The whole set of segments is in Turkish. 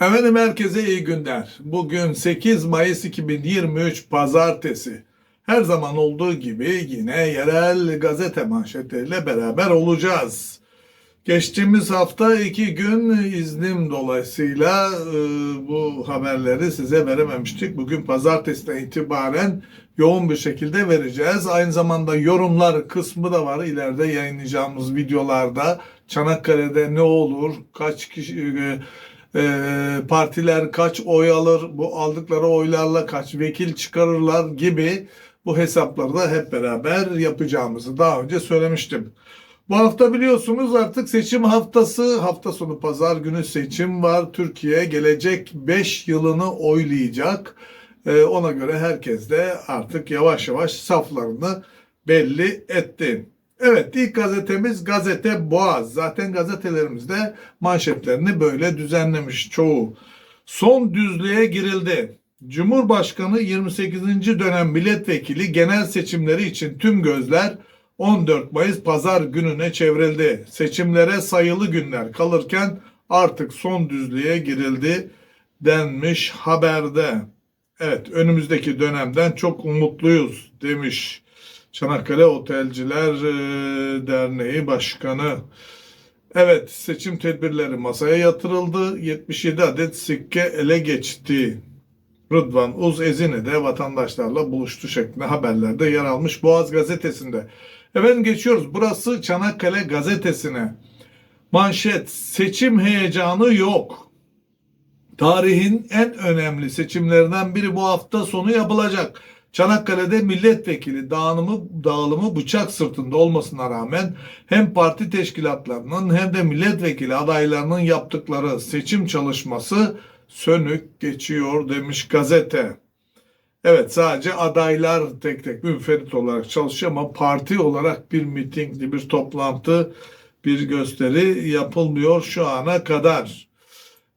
Efendim herkese iyi günler. Bugün 8 Mayıs 2023 Pazartesi. Her zaman olduğu gibi yine yerel gazete manşetleriyle beraber olacağız. Geçtiğimiz hafta iki gün iznim dolayısıyla e, bu haberleri size verememiştik. Bugün pazartesiden itibaren yoğun bir şekilde vereceğiz. Aynı zamanda yorumlar kısmı da var ileride yayınlayacağımız videolarda. Çanakkale'de ne olur, kaç kişi e, e, partiler kaç oy alır, bu aldıkları oylarla kaç vekil çıkarırlar gibi bu hesapları da hep beraber yapacağımızı daha önce söylemiştim. Bu hafta biliyorsunuz artık seçim haftası. Hafta sonu pazar günü seçim var. Türkiye gelecek 5 yılını oylayacak. Ee, ona göre herkes de artık yavaş yavaş saflarını belli etti. Evet ilk gazetemiz gazete Boğaz. Zaten gazetelerimizde manşetlerini böyle düzenlemiş çoğu. Son düzlüğe girildi. Cumhurbaşkanı 28. dönem milletvekili genel seçimleri için tüm gözler 14 Mayıs pazar gününe çevrildi. Seçimlere sayılı günler kalırken artık son düzlüğe girildi denmiş haberde. Evet önümüzdeki dönemden çok umutluyuz demiş Çanakkale Otelciler e, Derneği Başkanı. Evet seçim tedbirleri masaya yatırıldı. 77 adet sikke ele geçti. Rıdvan Uz Ezine de vatandaşlarla buluştu şeklinde haberlerde yer almış Boğaz gazetesinde. Efendim geçiyoruz. Burası Çanakkale gazetesine. Manşet seçim heyecanı yok. Tarihin en önemli seçimlerinden biri bu hafta sonu yapılacak. Çanakkale'de milletvekili dağılımı, dağılımı bıçak sırtında olmasına rağmen hem parti teşkilatlarının hem de milletvekili adaylarının yaptıkları seçim çalışması sönük geçiyor demiş gazete. Evet sadece adaylar tek tek müferit olarak çalışıyor ama parti olarak bir mitingli bir toplantı bir gösteri yapılmıyor şu ana kadar.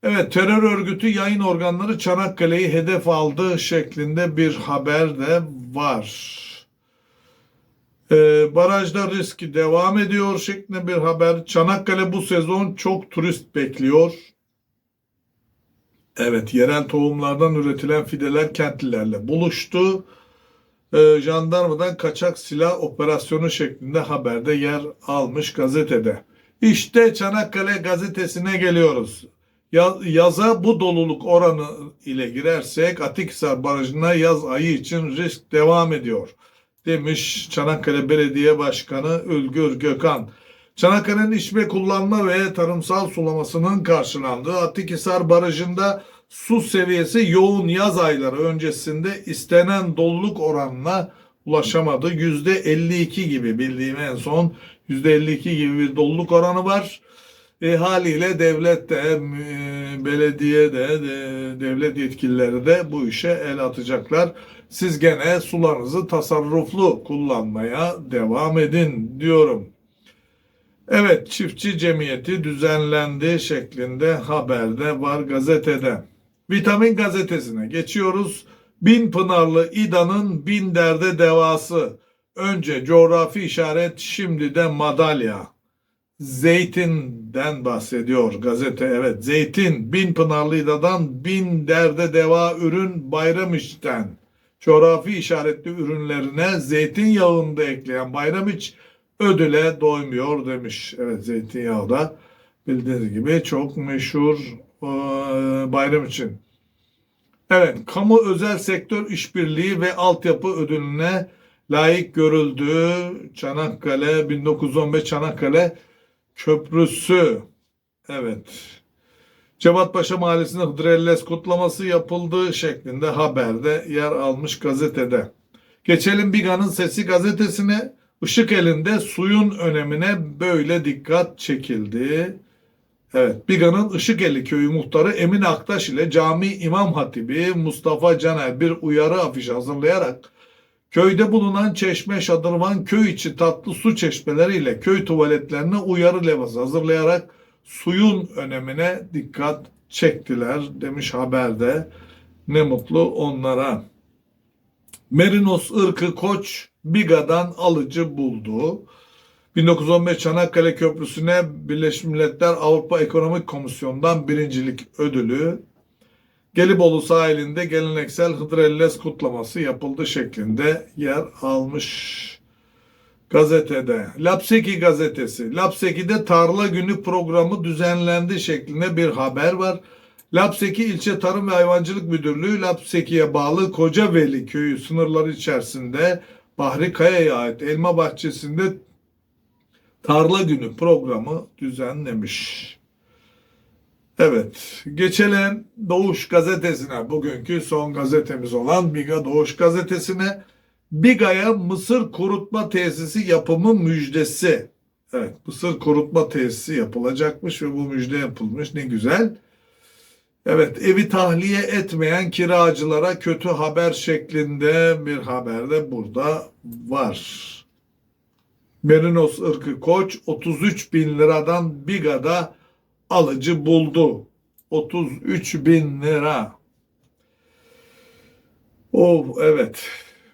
Evet terör örgütü yayın organları Çanakkale'yi hedef aldı şeklinde bir haber de var. Ee, barajda riski devam ediyor şeklinde bir haber. Çanakkale bu sezon çok turist bekliyor. Evet, yerel tohumlardan üretilen fideler kentlilerle buluştu. Ee, jandarmadan kaçak silah operasyonu şeklinde haberde yer almış gazetede. İşte Çanakkale gazetesine geliyoruz. Ya- Yaza bu doluluk oranı ile girersek Atikhisar Barajı'na yaz ayı için risk devam ediyor demiş Çanakkale Belediye Başkanı Ülgür Gökhan. Çanakkale'nin içme kullanma ve tarımsal sulamasının karşılandığı Atikhisar Barajı'nda su seviyesi yoğun yaz ayları öncesinde istenen doluluk oranına ulaşamadı. %52 gibi bildiğim en son %52 gibi bir doluluk oranı var. E, haliyle devlet de, e, belediye de, de, devlet yetkilileri de bu işe el atacaklar. Siz gene sularınızı tasarruflu kullanmaya devam edin diyorum. Evet, çiftçi cemiyeti düzenlendi şeklinde haberde var gazetede. Vitamin gazetesine geçiyoruz. Bin Pınarlı İda'nın bin derde devası. Önce coğrafi işaret, şimdi de madalya. Zeytinden bahsediyor gazete. Evet, zeytin bin Pınarlı İda'dan bin derde deva ürün Bayramiç'ten. Coğrafi işaretli ürünlerine zeytinyağını da ekleyen Bayramiç ödüle doymuyor demiş. Evet zeytinyağı da bildiğiniz gibi çok meşhur e, bayram için. Evet, kamu özel sektör işbirliği ve altyapı ödülüne layık görüldü. Çanakkale 1915 Çanakkale Köprüsü. Evet. Cevatpaşa Mahallesi'nde Hıdrellez kutlaması yapıldığı şeklinde haberde yer almış gazetede. Geçelim Biga'nın Sesi gazetesine. Işık elinde suyun önemine böyle dikkat çekildi. Evet, Biga'nın Işıkeli köyü muhtarı Emin Aktaş ile cami imam hatibi Mustafa Caner bir uyarı afişi hazırlayarak köyde bulunan çeşme, şadırvan, köy içi tatlı su çeşmeleriyle köy tuvaletlerine uyarı levhası hazırlayarak suyun önemine dikkat çektiler demiş haberde. Ne mutlu onlara. Merinos ırkı koç Biga'dan alıcı buldu. 1915 Çanakkale Köprüsü'ne Birleşmiş Milletler Avrupa Ekonomik Komisyonu'ndan birincilik ödülü Gelibolu sahilinde geleneksel Hıdrellez kutlaması yapıldı şeklinde yer almış gazetede. Lapseki gazetesi. Lapseki'de tarla günü programı düzenlendi şeklinde bir haber var. Lapseki İlçe Tarım ve Hayvancılık Müdürlüğü Lapseki'ye bağlı Kocaveli köyü sınırları içerisinde Bahri Kaya'ya ait elma bahçesinde tarla günü programı düzenlemiş. Evet, geçelim Doğuş gazetesine, bugünkü son gazetemiz olan Biga Doğuş gazetesine. Biga'ya mısır kurutma tesisi yapımı müjdesi. Evet, mısır kurutma tesisi yapılacakmış ve bu müjde yapılmış. Ne güzel. Evet, evi tahliye etmeyen kiracılara kötü haber şeklinde bir haber de burada var. Merinos ırkı koç 33 bin liradan Biga'da alıcı buldu. 33 bin lira. Oh evet.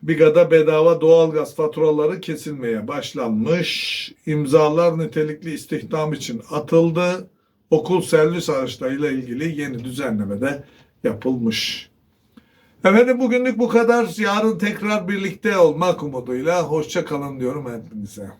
Biga'da bedava doğalgaz faturaları kesilmeye başlanmış. İmzalar nitelikli istihdam için atıldı. Okul servis araçlarıyla ilgili yeni düzenleme de yapılmış. Efendim bugünlük bu kadar. Yarın tekrar birlikte olmak umuduyla. Hoşça kalın diyorum hepinize.